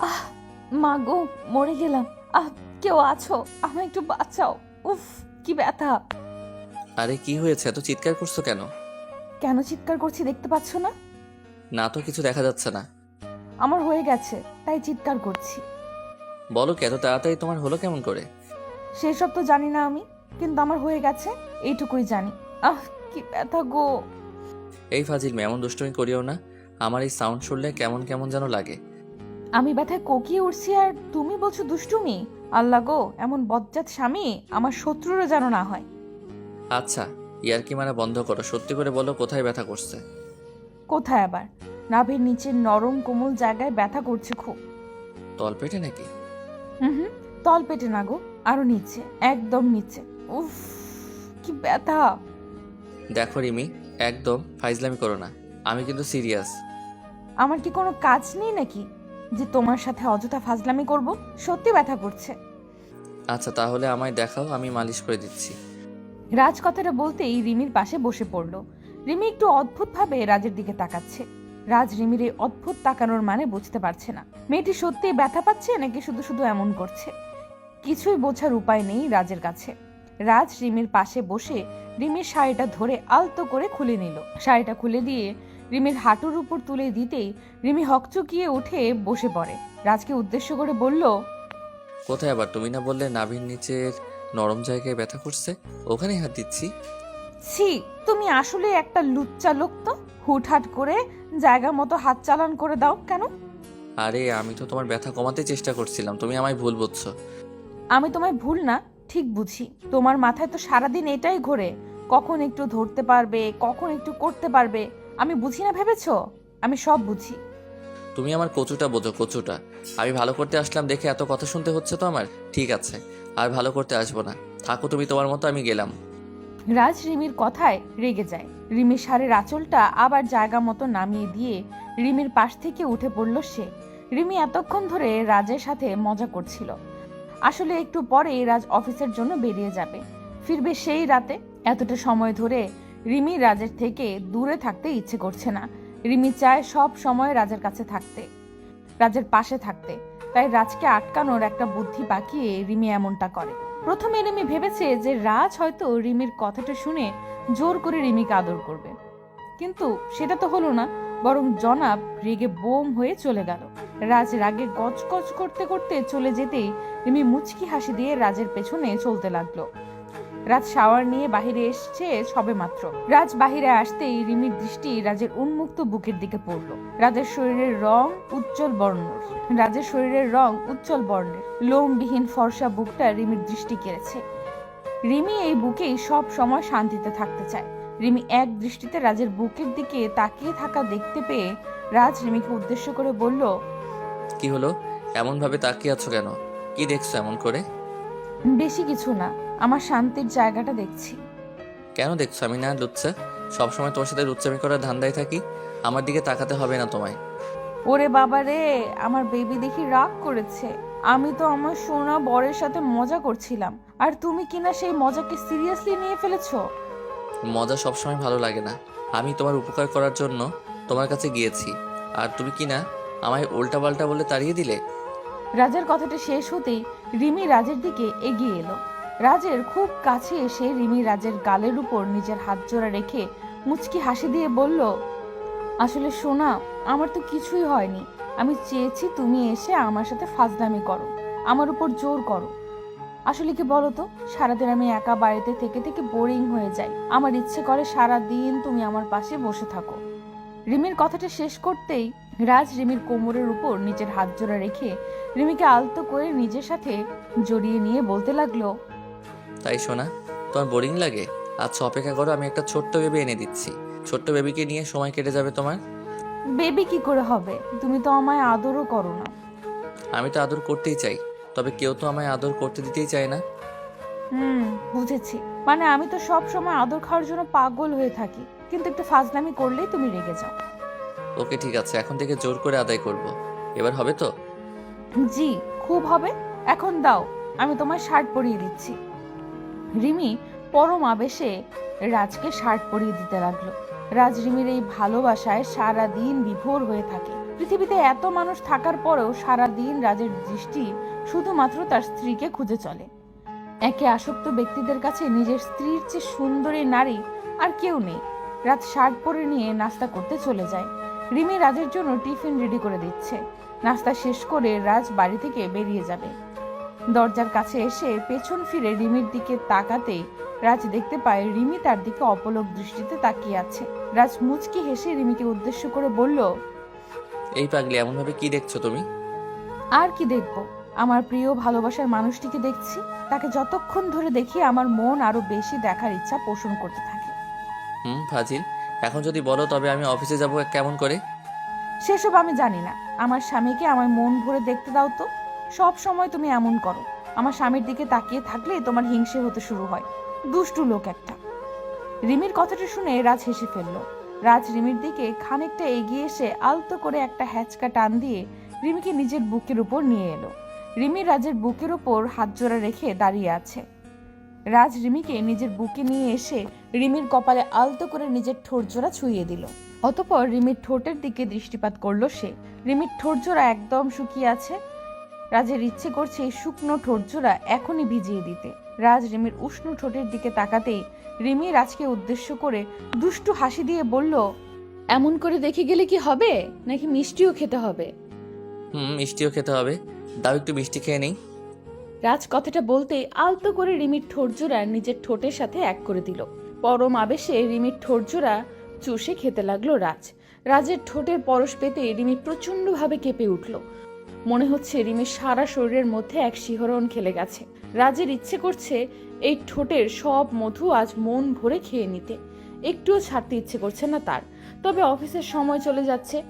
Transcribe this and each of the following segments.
আহ মা গো মরে গেলাম। আহ কেউ আছো? আমায় একটু বাঁচাও। উফ কি ব্যথা। আরে কি হয়েছে? এত চিৎকার করছ কেন? কেন চিৎকার করছি দেখতে পাচ্ছ না? না তো কিছু দেখা যাচ্ছে না। আমার হয়ে গেছে তাই চিৎকার করছি। বলো কি এত তাড়াতাড়ি তোমার হলো কেমন করে? সেসব তো জানি না আমি কিন্তু আমার হয়ে গেছে এইটুকুই জানি। আহ কি ব্যথা গো। এই ফাজিল মেয়ে, এমন দুষ্টুমি করিও না। আমার এই সাউন্ড শুনলে কেমন কেমন যেন লাগে। আমি ব্যথায় কোকিয়ে উঠছি আর তুমি বলছো দুষ্টুমি? আল্লাহ গো এমন বজ্জাত স্বামী আমার শত্রুরও যেন না হয়। আচ্ছা ইয়ার কি মারা বন্ধ করো। সত্যি করে বলো কোথায় ব্যথা করছে? কোথায় আবার? নাভির নিচের নরম কোমল জায়গায় ব্যথা করছে খুব। তলপেটে নাকি? হুম হুম তল পেটে না গো আরও নিচে একদম নিচে। উফ কি ব্যথা। দেখো রিমি একদম ফাইজলামি করো না। আমি কিন্তু সিরিয়াস। আমার কি কোনো কাজ নেই নাকি? যে তোমার সাথে অযথা ফাজলামি করব সত্যি ব্যথা করছে। আচ্ছা তাহলে আমায় দেখাও আমি মালিশ করে দিচ্ছি। রাজ কথাটা বলতেই রিমির পাশে বসে পড়ল। রিমি একটু অদ্ভুতভাবে রাজের দিকে তাকাচ্ছে। রাজ রিমির এই অদ্ভুত তাকানোর মানে বুঝতে পারছে না। মেয়েটি সত্যিই ব্যথা পাচ্ছে নাকি শুধু শুধু এমন করছে? কিছুই বোঝার উপায় নেই রাজের কাছে। রাজ রিমির পাশে বসে রিমির শাড়িটা ধরে আলতো করে খুলে নিল। শাড়িটা খুলে দিয়ে রিমির হাঁটুর উপর তুলে দিতেই রিমি হকচকিয়ে উঠে বসে পড়ে। রাজকে উদ্দেশ্য করে বলল কোথায় আবার? তুমি না বললে নাভির নিচের নরম জায়গায় ব্যথা করছে? ওখানেই হাত দিচ্ছি। ছি তুমি আসলে একটা লুচ্চা লোক তো? হুটহাট করে জায়গা মতো হাত চালান করে দাও কেন? আরে আমি তো তোমার ব্যথা কমাতে চেষ্টা করছিলাম। তুমি আমায় ভুল বুঝছ। আমি তোমায় ভুল না ঠিক বুঝি। তোমার মাথায় তো সারাদিন এটাই ঘোরে। কখন একটু ধরতে পারবে কখন একটু করতে পারবে। আমি বুঝি না ভেবেছ? আমি সব বুঝি। তুমি আমার কচুটা বোঝো কচুটা। আমি ভালো করতে আসলাম দেখে এত কথা শুনতে হচ্ছে তো আমার? ঠিক আছে আর ভালো করতে আসব না। থাকো তুমি তোমার মতো আমি গেলাম। রাজ রিমির কথায় রেগে যায়। রিমির সারের আঁচলটা আবার জায়গা মতো নামিয়ে দিয়ে রিমির পাশ থেকে উঠে পড়ল সে। রিমি এতক্ষণ ধরে রাজের সাথে মজা করছিল। আসলে একটু পরে রাজ অফিসের জন্য বেরিয়ে যাবে। ফিরবে সেই রাতে। এতটা সময় ধরে রিমি রাজের থেকে দূরে থাকতে ইচ্ছে করছে না। রিমি চায় সব সময় রাজের কাছে থাকতে, রাজের পাশে থাকতে। তাই রাজকে আটকানোর একটা বুদ্ধি পাকিয়ে রিমি এমনটা করে। প্রথমে রিমি ভেবেছে যে রাজ হয়তো রিমির কথাটা শুনে জোর করে রিমিকে আদর করবে। কিন্তু সেটা তো হলো না, বরং জনাব রেগে বোম হয়ে চলে গেল। রাজ রাগে গজগজ করতে করতে চলে যেতেই রিমি মুচকি হাসি দিয়ে রাজের পেছনে চলতে লাগল। রাজ শাওয়ার নিয়ে বাহিরে এসছে সবে মাত্র। রাজ বাহিরে আসতেই রিমির দৃষ্টি রাজের উন্মুক্ত বুকের দিকে পড়ল। রাজের শরীরের রং উজ্জ্বল বর্ণর। রাজের শরীরের রং উজ্জ্বল বর্ণের। লোমবিহীন ফর্সা বুকটা রিমির দৃষ্টি কেড়েছে। রিমি এই বুকেই সব সময় শান্তিতে থাকতে চায়। রিমি এক দৃষ্টিতে রাজের বুকের দিকে তাকিয়ে থাকা দেখতে পেয়ে রাজ রিমিকে উদ্দেশ্য করে বলল কি হলো? এমন ভাবে তাকিয়ে আছো কেন? কি দেখছ এমন করে? বেশি কিছু না। আমার শান্তির জায়গাটা দেখছি। কেন দেখছ আমি না লুচ্চা সবসময় তোমার সাথে লুচ্চামি করার ধান্দায় থাকি। আমার দিকে তাকাতে হবে না তোমায়। ওরে বাবা রে আমার বেবি দেখি রাগ করেছে। আমি তো আমার সোনা বরের সাথে মজা করছিলাম। আর তুমি কিনা সেই মজাকে সিরিয়াসলি নিয়ে ফেলেছো? মজা সবসময় ভালো লাগে না। আমি তোমার উপকার করার জন্য তোমার কাছে গিয়েছি। আর তুমি কিনা আমায় উল্টা পাল্টা বলে তাড়িয়ে দিলে? রাজার কথাটা শেষ হতেই রিমি রাজের দিকে এগিয়ে এলো। রাজের খুব কাছে এসে রিমি রাজের গালের উপর নিজের হাত জোড়া রেখে মুচকি হাসি দিয়ে বলল, আসলে সোনা, আমার তো কিছুই হয়নি। আমি চেয়েছি তুমি এসে আমার সাথে ফাজলামি করো, আমার উপর জোর করো। আসলে কি বলো তো সারাদিন আমি একা বাড়িতে থেকে থেকে বোরিং হয়ে যাই। আমার ইচ্ছে করে সারা দিন তুমি আমার পাশে বসে থাকো। রিমির কথাটা শেষ করতেই রাজ রিমির কোমরের উপর নিজের হাত জোড়া রেখে রিমিকে আলতো করে নিজের সাথে জড়িয়ে নিয়ে বলতে লাগল তাই শোনা তোমার বোরিং লাগে? আচ্ছা অপেক্ষা করো আমি একটা ছোট্ট বেবি এনে দিচ্ছি। ছোট্ট বেবিকে নিয়ে সময় কেটে যাবে তোমার? বেবি কি করে হবে? তুমি তো আমায় আদরও করো না। আমি তো আদর করতেই চাই তবে কেউ তো আমায় আদর করতে দিতেই চায় না। হুম বুঝেছি। মানে আমি তো সব সময় আদর খাওয়ার জন্য পাগল হয়ে থাকি। কিন্তু একটু ফাজলামি করলেই তুমি রেগে যাও। ওকে ঠিক আছে এখন থেকে জোর করে আদায় করব। এবার হবে তো? জি খুব হবে। এখন দাও আমি তোমার শার্ট পরিয়ে দিচ্ছি। রিমি পরম আবেশে রাজকে শার্ট পরিয়ে দিতে লাগল। রাজ রিমির এই ভালোবাসায় সারা দিন বিভোর হয়ে থাকে। পৃথিবীতে এত মানুষ থাকার পরেও সারা দিন রাজের দৃষ্টি শুধুমাত্র তার স্ত্রীকে খুঁজে চলে। একে আসক্ত ব্যক্তিদের কাছে নিজের স্ত্রীর চেয়ে সুন্দরী নারী আর কেউ নেই। রাত শার্ট পরে নিয়ে নাস্তা করতে চলে যায়। রিমি রাজের জন্য টিফিন রেডি করে দিচ্ছে। নাস্তা শেষ করে রাজ বাড়ি থেকে বেরিয়ে যাবে। দরজার কাছে এসে পেছন ফিরে রিমির দিকে তাকাতে রাজ দেখতে পায় রিমি তার দিকে অপলক দৃষ্টিতে তাকিয়ে আছে। রাজ মুচকি হেসে রিমিকে উদ্দেশ্য করে বলল এই পাগলি এমনভাবে কি দেখছ তুমি? আর কি দেখব? আমার প্রিয় ভালোবাসার মানুষটিকে দেখছি। তাকে যতক্ষণ ধরে দেখি আমার মন আরও বেশি দেখার ইচ্ছা পোষণ করতে থাকে। হুম ফাজিল। এখন যদি বলো তবে আমি অফিসে যাব কেমন করে? সেসব আমি জানি না। আমার স্বামীকে আমার মন ভরে দেখতে দাও তো। সব সময় তুমি এমন করো। আমার স্বামীর দিকে তাকিয়ে থাকলে তোমার হিংসে হতে শুরু হয়। দুষ্টু লোক একটা। রিমির কথাটা শুনে রাজ হেসে ফেলল। রাজ রিমির দিকে খানিকটা এগিয়ে এসে আলতো করে একটা হ্যাচকা টান দিয়ে রিমিকে নিজের বুকের উপর নিয়ে এলো। রিমি রাজের বুকের উপর হাত জোড়া রেখে দাঁড়িয়ে আছে। রাজ রিমিকে নিজের বুকে নিয়ে এসে রিমির কপালে আলতো করে নিজের ঠোঁট জোড়া ছুঁয়ে দিল। অতপর রিমির ঠোঁটের দিকে দৃষ্টিপাত করল সে। রিমির ঠোঁট জোড়া একদম শুকিয়ে আছে। রাজের ইচ্ছে করছে এই শুকনো ঠোঁট জোড়া এখনই ভিজিয়ে দিতে। রাজ রিমির উষ্ণ ঠোঁটের দিকে তাকাতেই রিমি রাজকে উদ্দেশ্য করে দুষ্টু হাসি দিয়ে বলল এমন করে দেখে গেলে কি হবে? নাকি মিষ্টিও খেতে হবে? হুম মিষ্টিও খেতে হবে। দাও একটু মিষ্টি খেয়ে নেই। রাজ কথাটা বলতেই আলতো করে রিমির ঠোঁটজোড়া নিজের ঠোঁটের সাথে এক করে দিল। পরম আবেশে রিমির ঠোঁটজোড়া চুষে খেতে লাগল রাজ। রাজের ঠোঁটের পরশ পেতে রিমি প্রচণ্ডভাবে কেঁপে উঠল। মনে হচ্ছে রিমির সারা শরীরের মধ্যে এক শিহরণ খেলে গেছে। রাজের ইচ্ছে করছে এই ঠোঁটের সব মধু আজ মন ভরে খেয়ে নিতে। একটুও ছাড়তে ইচ্ছে করছে না তার। তবে অফিসের সময় চলে যাচ্ছে।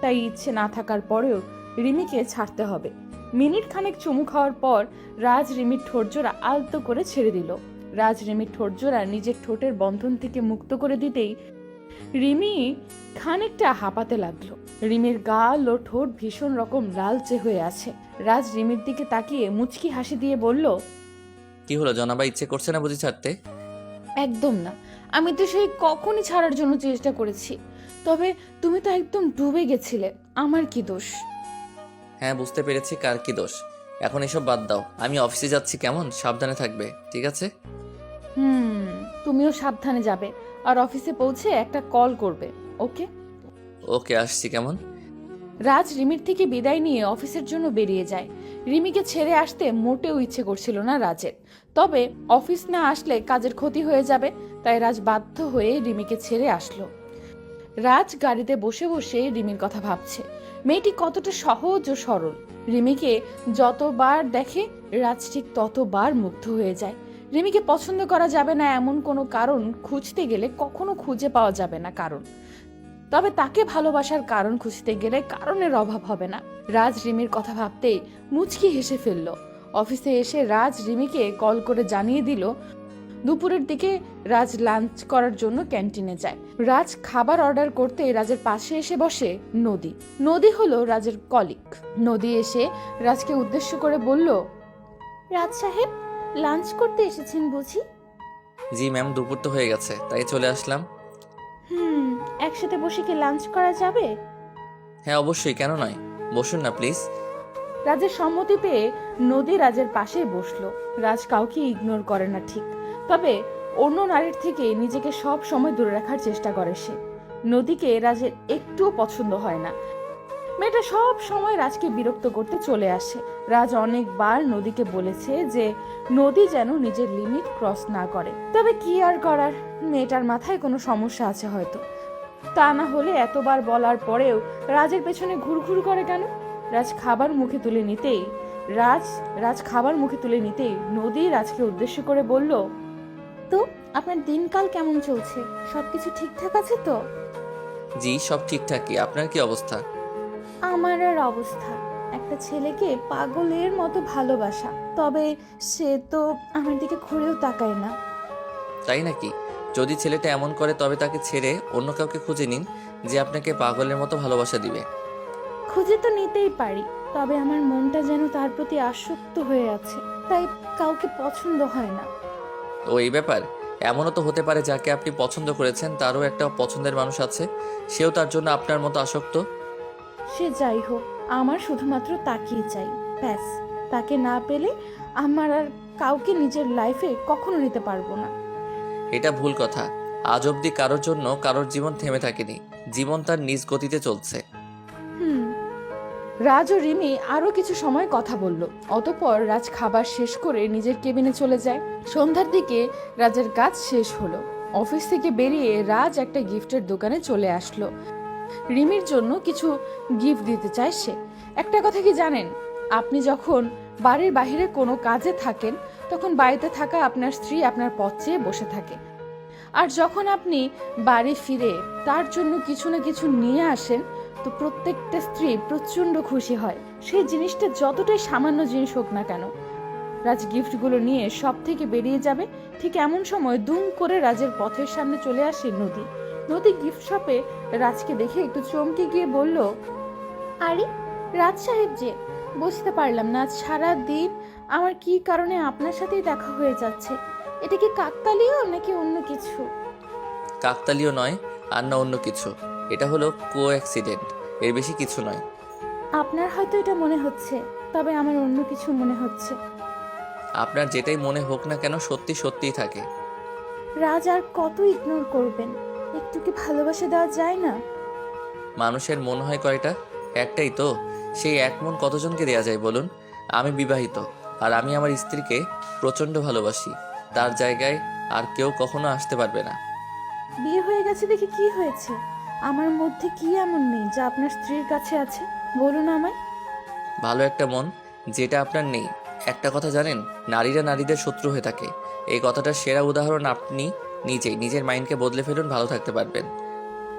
তাই ইচ্ছে না থাকার পরেও রিমিকে ছাড়তে হবে। মিনিট খানেক চুমু খাওয়ার পর রাজ রিমির ঠোঁটজোড়া আলতো করে ছেড়ে দিল। রাজ রিমির ঠোঁটজোড়া নিজের ঠোঁটের বন্ধন থেকে মুক্ত করে দিতেই রিমি খানিকটা হাঁপাতে লাগল। রিমির গাল ও ঠোঁট ভীষণ রকম লালচে হয়ে আছে। রাজ রিমির দিকে তাকিয়ে মুচকি হাসি দিয়ে বলল কি হলো জনাবা ইচ্ছে করছে না বুঝি ছাড়তে? একদম না। আমি তো সেই কখনই ছাড়ার জন্য চেষ্টা করেছি। তবে তুমি তো একদম ডুবে গেছিলে। আমার কি দোষ? হ্যাঁ বুঝতে পেরেছি। কার কি দোষ? এখন এসব বাদ দাও। আমি অফিসে যাচ্ছি কেমন? সাবধানে থাকবে ঠিক আছে? হুম তুমিও সাবধানে যাবে। আর অফিসে পৌঁছে একটা কল করবে ওকে? ওকে, আসছি, কেমন? রাজ রিমির থেকে বিদায় নিয়ে অফিসের জন্য বেরিয়ে যায়। রিমিকে ছেড়ে আসতে মোটেও ইচ্ছে করছিল না রাজের। তবে অফিস না আসলে কাজের ক্ষতি হয়ে যাবে, তাই রাজ বাধ্য হয়ে রিমিকে ছেড়ে আসলো। রাজ গাড়িতে বসে বসে রিমির কথা ভাবছে। মেয়েটি কতটা সহজ ও সরল। রিমিকে যতবার দেখে, রাজ ঠিক ততবার মুগ্ধ হয়ে যায়। রিমিকে পছন্দ করা যাবে না এমন কোনো কারণ খুঁজতে গেলে কখনো খুঁজে পাওয়া যাবে না কারণ। তবে তাকে ভালোবাসার কারণ খুঁজতে গেলে কারণের অভাব হবে না। রাজ রিমির কথা ভাবতেই মুচকি হেসে ফেলল। অফিসে এসে রাজ রিমিকে কল করে জানিয়ে দিল দুপুরের দিকে রাজ লাঞ্চ করার জন্য ক্যান্টিনে যায়। রাজ খাবার অর্ডার করতে রাজের পাশে এসে বসে নদী। নদী হলো রাজের কলিক। নদী এসে রাজকে উদ্দেশ্য করে বলল রাজ সাহেব লাঞ্চ করতে এসেছেন বুঝি? জি ম্যাম দুপুর তো হয়ে গেছে তাই চলে আসলাম। হুম একসাথে বসে কি লাঞ্চ করা যাবে? হ্যাঁ অবশ্যই কেন নয়? বসুন না প্লিজ। রাজের সম্মতি পেয়ে নদী রাজের পাশে বসল। রাজ কাউকে ইগনোর করে না ঠিক। তবে অন্য নারীর থেকে নিজেকে সব সময় দূরে রাখার চেষ্টা করে সে। নদীকে রাজের একটুও পছন্দ হয় না। মেয়েটা সব সময় রাজকে বিরক্ত করতে চলে আসে। রাজ অনেকবার নদীকে বলেছে যে নদী যেন নিজের লিমিট ক্রস না করে। তবে কি আর করার? মেয়েটার মাথায় কোনো সমস্যা আছে হয়তো। তা না হলে এতবার বলার পরেও রাজের পেছনে ঘুরঘুর করে কেন? রাজ খাবার মুখে তুলে নিতেই রাজ রাজ খাবার মুখে তুলে নিতেই নদী রাজকে উদ্দেশ্য করে বলল তো আপনার দিনকাল কেমন চলছে? সবকিছু ঠিকঠাক আছে তো? জি সব ঠিকঠাকই। আপনার কি অবস্থা? আমার আর অবস্থা। একটা ছেলেকে পাগলের মতো ভালোবাসা। তবে সে তো আমার দিকে ঘুরেও তাকায় না। তাই নাকি? যদি ছেলেটা এমন করে তবে তাকে ছেড়ে অন্য কাউকে খুঁজে নিন যে আপনাকে পাগলের মতো ভালোবাসা দিবে। খুঁজে তো নিতেই পারি তবে আমার মনটা যেন তার প্রতি আসক্ত হয়ে আছে তাই কাউকে পছন্দ হয় না। ও এই ব্যাপার এমনও তো হতে পারে যাকে আপনি পছন্দ করেছেন তারও একটা পছন্দের মানুষ আছে সেও তার জন্য আপনার মতো আসক্ত। সে যাই হোক আমার শুধুমাত্র তাকেই চাই ব্যাস। তাকে না পেলে আমার আর কাউকে নিজের লাইফে কখনো নিতে পারব না। এটা ভুল কথা। আজ অবধি কারোর জন্য কারোর জীবন থেমে থাকেনি। জীবন তার নিজ গতিতে চলছে। রাজ ও রিমি আরও কিছু সময় কথা বলল। অতপর রাজ খাবার শেষ করে নিজের কেবিনে চলে যায়। সন্ধ্যার দিকে রাজের কাজ শেষ হলো। অফিস থেকে বেরিয়ে রাজ একটা গিফটের দোকানে চলে আসলো। রিমির জন্য কিছু গিফট দিতে চায় সে। একটা কথা কি জানেন? আপনি যখন বাড়ির বাইরে কোনো কাজে থাকেন তখন বাড়িতে থাকা আপনার স্ত্রী আপনার পথ চেয়ে বসে থাকে। আর যখন আপনি বাড়ি ফিরে তার জন্য কিছু না কিছু নিয়ে আসেন, তো প্রত্যেকটা স্ত্রী প্রচণ্ড খুশি হয়। সেই জিনিসটা যতটাই সামান্য জিনিস হোক না কেন, রাজ গিফটগুলো নিয়ে সব থেকে বেরিয়ে যাবে। ঠিক এমন সময় দুম করে রাজের পথের সামনে চলে আসে নদী। নদী গিফট শপে রাজকে দেখে একটু চমকে গিয়ে বলল, আরে, রাজ সাহেব যে, বুঝতে পারলাম না সারা দিন আমার কি কারণে আপনার সাথেই দেখা হয়ে যাচ্ছে? এটা কি কাকতালীয় নাকি অন্য কিছু? কাকতালীয় নয় আর না অন্য কিছু। এটা হলো কো অ্যাক্সিডেন্ট এর বেশি কিছু নয়। আপনার হয়তো এটা মনে হচ্ছে তবে আমার অন্য কিছু মনে হচ্ছে। আপনার যেটাই মনে হোক না কেন সত্যি সত্যিই থাকে। রাজ আর কত ইগনোর করবেন? একটু কি ভালোবাসা দেওয়া যায় না? মানুষের মন হয় কয়টা? একটাই তো। সেই এক মন কতজনকে দেয়া যায় বলুন? আমি বিবাহিত। আর আমি আমার স্ত্রীকে প্রচণ্ড ভালোবাসি। তার জায়গায় আর কেউ কখনো আসতে পারবে না। বিয়ে হয়ে গেছে দেখে কি হয়েছে? আমার মধ্যে কি এমন নেই যা আপনার স্ত্রীর কাছে আছে? বলুন আমায়। ভালো একটা মন যেটা আপনার নেই। একটা কথা জানেন নারীরা নারীদের শত্রু হয়ে থাকে। এই কথাটার সেরা উদাহরণ আপনি নিজেই নিজের মাইন্ডকে বদলে ফেলুন ভালো থাকতে পারবেন।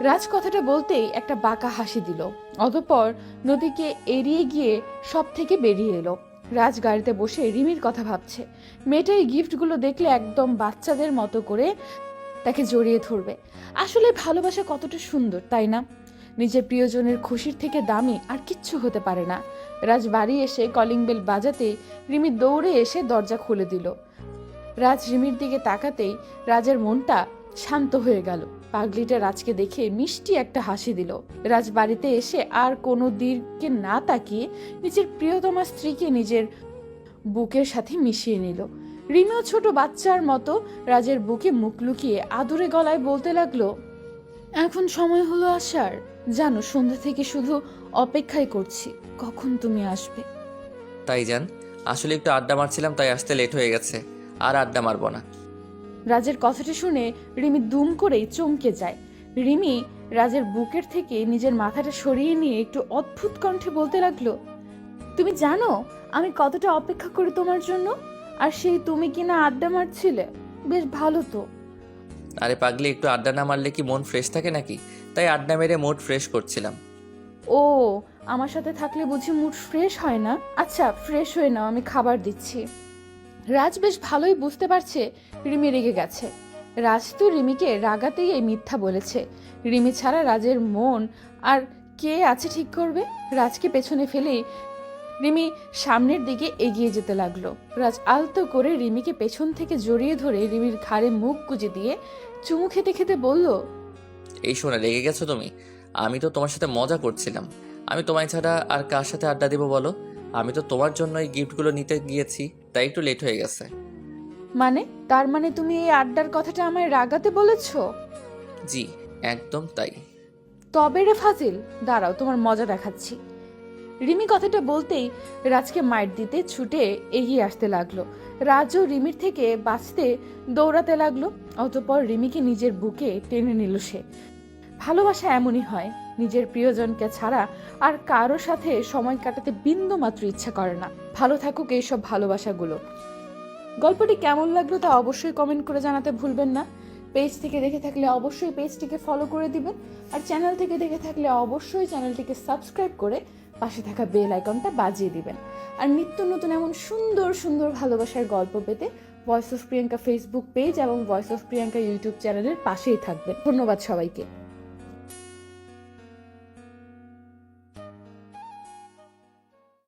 রাজ কথাটা বলতেই একটা বাঁকা হাসি দিল। অতঃপর নদীকে এড়িয়ে গিয়ে সব থেকে বেরিয়ে এলো। রাজ গাড়িতে বসে রিমির কথা ভাবছে। মেয়েটা এই গিফটগুলো দেখলে একদম বাচ্চাদের মতো করে তাকে জড়িয়ে ধরবে। আসলে ভালোবাসা কতটা সুন্দর, তাই না? নিজের প্রিয়জনের খুশির থেকে দামি আর কিচ্ছু হতে পারে না। রাজ বাড়ি এসে কলিং বেল বাজাতে রিমি দৌড়ে এসে দরজা খুলে দিল। রাজ রিমির দিকে তাকাতেই রাজের মনটা শান্ত হয়ে গেল। পাগলিটা রাজকে দেখে মিষ্টি একটা হাসি দিল। রাজ বাড়িতে এসে আর কোনো দিকে না তাকিয়ে নিজের প্রিয়তমা স্ত্রীকে নিজের বুকের সাথে মিশিয়ে নিল। রিমিও ছোট বাচ্চার মতো রাজের বুকে মুখ লুকিয়ে আদুরে গলায় বলতে লাগল, এখন সময় হলো আসার। জানো, সন্ধ্যা থেকে শুধু অপেক্ষাই করছি। কখন তুমি আসবে? তাই যান, আসলে একটু আড্ডা মারছিলাম, তাই আসতে লেট হয়ে গেছে। আর আড্ডা মারবো না। রাজের কথাটা শুনে রিমি দুম করেই চমকে যায়। রিমি রাজের বুকের থেকে নিজের মাথাটা সরিয়ে নিয়ে একটু অদ্ভুত কণ্ঠে বলতে লাগল তুমি জানো আমি কতটা অপেক্ষা করি তোমার জন্য? আর সেই তুমি কিনা আড্ডা মারছিলে? বেশ ভালো তো। আরে পাগলি একটু আড্ডা না মারলে কি মন ফ্রেশ থাকে নাকি? তাই আড্ডা মেরে মুড ফ্রেশ করছিলাম। ও আমার সাথে থাকলে বুঝি মুড ফ্রেশ হয় না? আচ্ছা ফ্রেশ হয়ে নাও আমি খাবার দিচ্ছি। রাজ বেশ ভালোই বুঝতে পারছে রিমি রেগে গেছে। রাজ তো রিমিকে রাগাতেই এই মিথ্যা বলেছে। রিমি ছাড়া রাজের মন আর কে আছে ঠিক করবে? রাজকে পেছনে ফেলেই রিমি সামনের দিকে এগিয়ে যেতে লাগল। রাজ আলতো করে রিমিকে পেছন থেকে জড়িয়ে ধরে রিমির ঘাড়ে মুখ গুজে দিয়ে চুমু খেতে খেতে বলল, এই শোনা, রেগে গেছো তুমি? আমি তো তোমার সাথে মজা করছিলাম। আমি তোমায় ছাড়া আর কার সাথে আড্ডা দেবো বলো? আমি তো তোমার জন্য এই গিফটগুলো নিতে গিয়েছি। তাই একটু লেট হয়ে গেছে। মানে? তার মানে তুমি এই আড্ডার কথাটা আমায় রাগাতে বলেছ? জি একদম তাই। তবে রে ফাজিল দাঁড়াও তোমার মজা দেখাচ্ছি। রিমি কথাটা বলতেই রাজকে মাইট দিতে ছুটে এগিয়ে আসতে লাগল। রাজও রিমির থেকে বাঁচতে দৌড়াতে লাগল অতপর রিমিকে নিজের বুকে টেনে নিল সে। ভালোবাসা এমনই হয়, নিজের প্রিয়জনকে ছাড়া আর কারও সাথে সময় কাটাতে বিন্দু মাত্র ইচ্ছা করে না। ভালো থাকুক এইসব ভালোবাসাগুলো। গল্পটি কেমন লাগল তা অবশ্যই কমেন্ট করে জানাতে ভুলবেন না। পেজ থেকে দেখে থাকলে অবশ্যই পেজটিকে ফলো করে দিবেন। আর চ্যানেল থেকে দেখে থাকলে অবশ্যই চ্যানেলটিকে সাবস্ক্রাইব করে পাশে থাকা বেল আইকনটা বাজিয়ে দিবেন। আর নিত্য নতুন এমন সুন্দর সুন্দর ভালোবাসার গল্প পেতে voice of Priyanka Facebook page এবং ভয়েস অফ প্রিয়াঙ্কা ইউটিউব চ্যানেলের পাশেই থাকবেন। ধন্যবাদ সবাইকে।